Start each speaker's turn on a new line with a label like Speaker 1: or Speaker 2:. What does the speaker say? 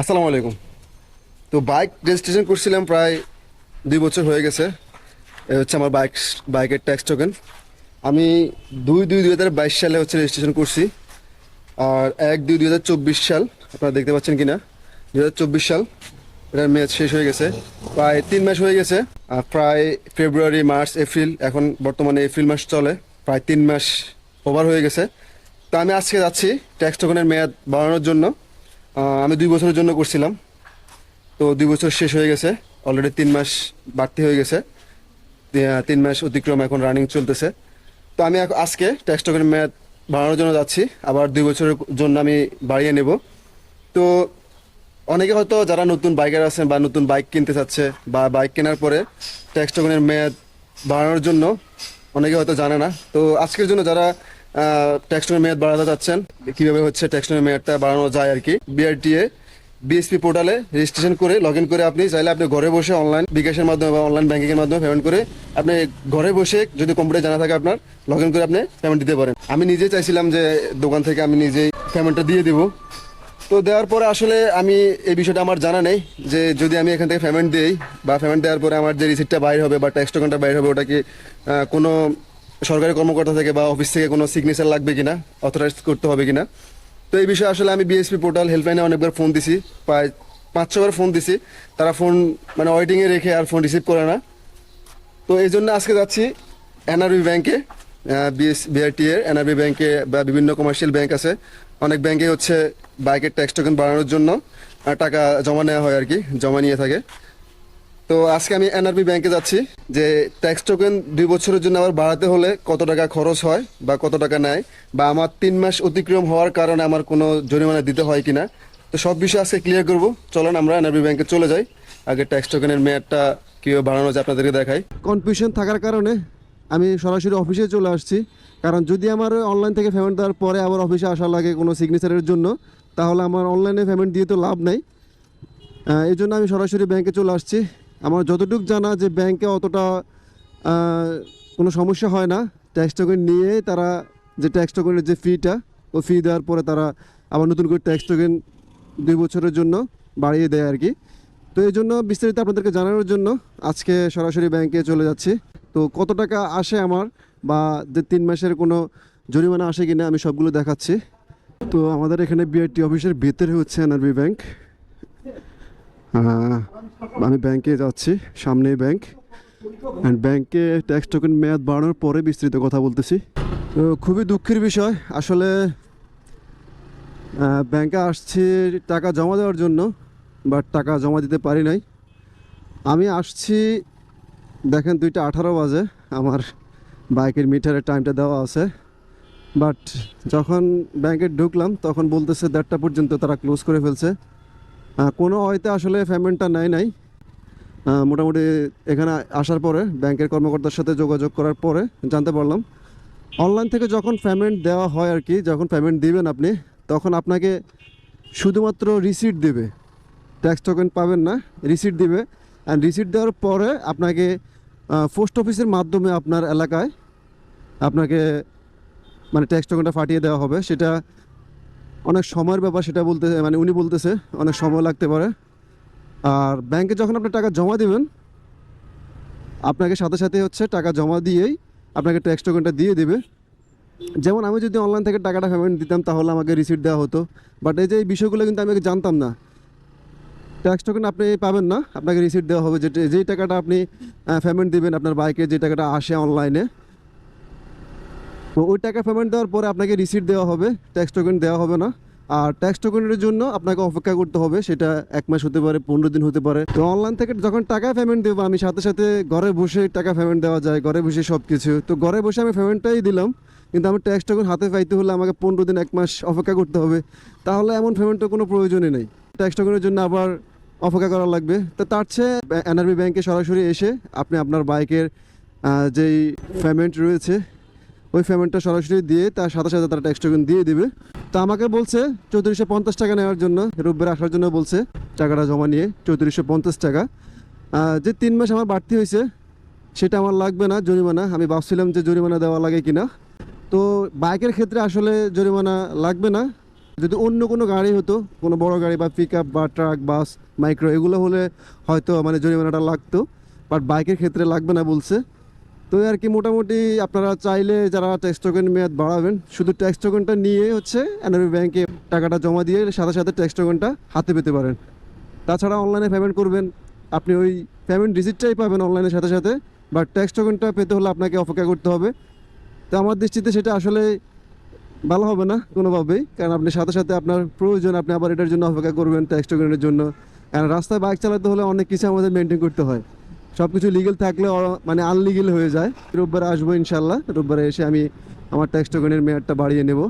Speaker 1: আসসালামু আলাইকুম। তো বাইক রেজিস্ট্রেশন করছিলাম প্রায় দুই বছর হয়ে গেছে। এ হচ্ছে আমার বাইক বাইকের ট্যাক্স টোকেন আমি দুই দুই দুই হাজার বাইশ সালে হচ্ছে রেজিস্ট্রেশন করছি। আর এক দুই দুই হাজার চব্বিশ সাল, আপনারা দেখতে পাচ্ছেন কি না দুই হাজার চব্বিশ সাল, এটার মেয়াদ শেষ হয়ে গেছে। প্রায় তিন মাস হয়ে গেছে। আর প্রায় ফেব্রুয়ারি মার্চ এপ্রিল এখন বর্তমানে এপ্রিল মাস চলে। প্রায় তিন মাস ওভার হয়ে গেছে। তা আমি আজকে যাচ্ছি ট্যাক্স টোকেনের মেয়াদ বাড়ানোর জন্য। আমি দুই বছরের জন্য করছিলাম। তো দুই বছর শেষ হয়ে গেছে। অলরেডি তিন মাস বাড়তি হয়ে গেছে। তিন মাস অতিক্রম এখন রানিং চলতেছে। তো আমি আজকে ট্যাক্স মেয়াদ বাড়ানোর জন্য যাচ্ছি। আবার দুই বছরের জন্য আমি বাড়িয়ে নেব। তো অনেকে হয়তো যারা নতুন বাইকার আছেন বা নতুন বাইক কিনতে চাচ্ছে বা বাইক কেনার পরে ট্যাক্স টোকেনের মেয়াদ বাড়ানোর জন্য অনেকে হয়তো জানে না। তো আজকের জন্য যারা ট্যাক্স টোকেনের মেয়াদ বাড়াতে চাচ্ছেন। কীভাবে হচ্ছে ট্যাক্স টোকেনের মেয়াদটা বাড়ানো যায় আর কি? বিআরটিএ বিএসপি পোর্টালে রেজিস্ট্রেশন করে লগ ইন করে আপনি চাইলে আপনি ঘরে বসে অনলাইন বিকাশের মাধ্যমে বা অনলাইন ব্যাংকিং মাধ্যমে পেমেন্ট করে আপনি ঘরে বসে যদি কম্পিউটার জানা থাকে আপনার লগ ইন করে আপনি পেমেন্ট দিতে পারেন। আমি নিজে চাইছিলাম যে দোকান থেকে আমি নিজেই পেমেন্টটা দিয়ে দিব। তো দেওয়ার পরে আসলে আমি এই বিষয়টা আমার জানা নেই যে যদি আমি এখান থেকে পেমেন্ট দিই বা পেমেন্ট দেওয়ার পরে আমার যে রিসিপ্টটা বাইর হবে বা ট্যাক্স টোকেনটা বাইর হবে, ওটা কি কোনো সরকারি কর্মকর্তা থেকে বা অফিস থেকে কোনো সিগনেচার লাগবে কিনা অথরাইজ করতে হবে কিনা। তো এই বিষয়ে আসলে আমি বিএসপি পোর্টাল হেল্পলাইনে অনেকবার ফোন দিছি, প্রায় পাঁচ ছবার ফোন দিছি। তারা ফোন মানে ওয়েটিংয়ে রেখে আর ফোন রিসিভ করে না। তো এই জন্য আজকে যাচ্ছি এনআরবি ব্যাংকে বিএস বিআরটি এর এনআরবি ব্যাংকে বা বিভিন্ন কমার্শিয়াল ব্যাংক আছে। অনেক ব্যাংকে হচ্ছে বাইকের ট্যাক্স টোকেন বাড়ানোর জন্য টাকা জমা নেওয়া হয় আর কি, জমা নিয়ে থাকে। তো আজকে আমি এনআরবি ব্যাংকে যাচ্ছি যে ট্যাক্স টোকেন দুই বছরের জন্য আবার বাড়াতে হলে কত টাকা খরচ হয় বা কত টাকা নেয় বা আমার তিন মাস অতিক্রম হওয়ার কারণে আমার কোনো জরিমানা দিতে হয় কিনা। তো সব বিষয় আজকে ক্লিয়ার করব। চলেন আমরা এনআরবি ব্যাংকে চলে যাই। আগে ট্যাক্স টোকেনের মেয়াদটা কীভাবে বাড়ানো যায় আপনাদেরকে দেখাই। কনফিউশন থাকার কারণে আমি সরাসরি অফিসে চলে আসছি। কারণ যদি আমার অনলাইন থেকে পেমেন্ট দেওয়ার পরে আবার অফিসে আসা লাগে কোনো সিগনেচারের জন্য, তাহলে আমার অনলাইনে পেমেন্ট দিয়ে তো লাভ নেই। এই জন্য আমি সরাসরি ব্যাংকে চলে আসছি। আমার যতটুকু জানা যে ব্যাংকে অতটা কোনো সমস্যা হয় না। ট্যাক্স টোকেন নিয়ে তারা যে ট্যাক্স টোকেনের যে ফিটা ও ফি দেওয়ার পরে তারা আবার নতুন করে ট্যাক্স টোকেন দুই বছরের জন্য বাড়িয়ে দেয় আর কি। তো এই জন্য বিস্তারিত আপনাদেরকে জানানোর জন্য আজকে সরাসরি ব্যাংকে চলে যাচ্ছি। তো কত টাকা আসে আমার বা যে তিন মাসের কোনো জরিমানা আসে কিনা আমি সবগুলো দেখাচ্ছি। তো আমাদের এখানে বিআরটি অফিসের ভিতরে হচ্ছে এনআরবি ব্যাংক আমি ব্যাংকে যাচ্ছি, সামনেই ব্যাংক অ্যান্ড ব্যাংকে ট্যাক্স টোকেন মেয়াদ বাড়ানোর পরে বিস্তৃত কথা বলতেছি। তো খুবই দুঃখের বিষয়, আসলে ব্যাংকে আসছি টাকা জমা দেওয়ার জন্য বাট টাকা জমা দিতে পারি নাই। আমি আসছি, দেখেন দুইটা আঠারো বাজে, আমার বাইকের মিটারের টাইমটা দেওয়া আছে। বাট যখন ব্যাংকে ঢুকলাম, তখন বলতেছে দেড়টা পর্যন্ত তারা ক্লোজ করে ফেলছে। কোনো হয়তো আসলে পেমেন্টটা নেয় নাই। মোটামুটি এখানে আসার পরে ব্যাংকের কর্মকর্তার সাথে যোগাযোগ করার পরে জানতে পারলাম। অনলাইন থেকে যখন পেমেন্ট দেওয়া হয় আর কি, যখন পেমেন্ট দিবেন আপনি, তখন আপনাকে শুধুমাত্র রিসিট দেবে। ট্যাক্স টোকেন পাবেন না রিসিট দিবে। অ্যান্ড রিসিট দেওয়ার পরে আপনাকে পোস্ট অফিসের মাধ্যমে আপনার এলাকায় আপনাকে মানে ট্যাক্স টোকেনটা ফাটিয়ে দেওয়া হবে। সেটা অনেক সময়ের ব্যাপার, সেটা বলতে মানে উনি বলতেছে, অনেক সময় লাগতে পারে। আর ব্যাংকে যখন আপনি টাকা জমা দিবেন, আপনাকে সাথে সাথে হচ্ছে টাকা জমা দিয়েই আপনাকে ট্যাক্স টোকেনটা দিয়ে দেবে। যেমন আমি যদি অনলাইন থেকে টাকাটা পেমেন্ট দিতাম, তাহলে আমাকে রিসিট দেওয়া হতো। বাট এই যে এই বিষয়গুলো কিন্তু আমি জানতাম না। ট্যাক্স টোকেন আপনি পাবেন না, আপনাকে রিসিট দেওয়া হবে। যে যেই টাকাটা আপনি পেমেন্ট দিবেন, আপনার বাইকে যে টাকাটা আসে অনলাইনে তো ওই টাকা পেমেন্ট দেওয়ার পরে আপনাকে রিসিট দেওয়া হবে ট্যাক্স টোকেন দেওয়া হবে না। আর ট্যাক্স টোকেনের জন্য আপনাকে অপেক্ষা করতে হবে, সেটা এক মাস হতে পারে, পনেরো দিন হতে পারে। তো অনলাইন থেকে যখন টাকা পেমেন্ট দেবো, আমি সাথে সাথে ঘরে বসে টাকা পেমেন্ট দেওয়া যায়, ঘরে বসে সব কিছু তো ঘরে বসে আমি পেমেন্টটাই দিলাম, কিন্তু আমি ট্যাক্স টোকেন হাতে পাইতে হলে আমাকে পনেরো দিন, এক মাস অপেক্ষা করতে হবে। তাহলে এমন পেমেন্টের কোনো প্রয়োজনই নেই। ট্যাক্স টোকেনের জন্য আবার অপেক্ষা করা লাগবে। তো তার চেয়ে এনআরবি ব্যাংকে সরাসরি এসে আপনি আপনার বাইকের যেই পেমেন্ট রয়েছে ওই পেমেন্টটা সরাসরি দিয়ে তার সাথে সাথে তারা ট্যাক্স টোকেন দিয়ে দেবে। তো আমাকে বলছে চৌত্রিশশো পঞ্চাশ টাকা নেওয়ার জন্য রোববার আসার জন্য বলছে, টাকাটা জমা নিয়ে চৌত্রিশশো পঞ্চাশ টাকা। যে তিন মাস আমার বাড়তি হয়েছে, সেটা আমার লাগবে না জরিমানা। আমি ভাবছিলাম যে জরিমানা দেওয়া লাগে কিনা। তো বাইকের ক্ষেত্রে আসলে জরিমানা লাগবে না। যদি অন্য কোনো গাড়ি হতো, কোনো বড় গাড়ি বা পিক বা ট্রাক বাস মাইক্রো এগুলো হলে হয়তো মানে জরিমানাটা লাগতো। বাট বাইকের ক্ষেত্রে লাগবে না বলছে। তো আর কি মোটামুটি আপনারা চাইলে যারা ট্যাক্স টোকেন মেয়াদ বাড়াবেন, শুধু ট্যাক্স টোকেনটা নিয়ে হচ্ছে এনআরবি ব্যাংকে টাকাটা জমা দিয়ে সাথে সাথে ট্যাক্স টোকেনটা হাতে পেতে পারেন। তাছাড়া অনলাইনে পেমেন্ট করবেন। আপনি ওই পেমেন্ট রিসিটটাই পাবেন অনলাইনের সাথে সাথে বাট ট্যাক্স টোকেনটা পেতে হলে আপনাকে অপেক্ষা করতে হবে। তো আমার দৃষ্টিতে সেটা আসলে ভালো হবে না কোনোভাবেই, কারণ আপনি সাথে সাথে আপনার প্রয়োজন, আপনি আবার এটার জন্য অপেক্ষা করবেন ট্যাক্স টোকেনের জন্য। কারণ রাস্তায় বাইক চালাতে হলে অনেক কিছু আমাদের মেনটেন করতে হয়। সব কিছু লিগেল থাকলে মানে আনলিগেল হয়ে যায়। রোববার আসব ইনশাল্লাহ রোববারে এসে আমি আমার ট্যাক্স টোকেনের মেয়াদটা বাড়িয়ে নেব।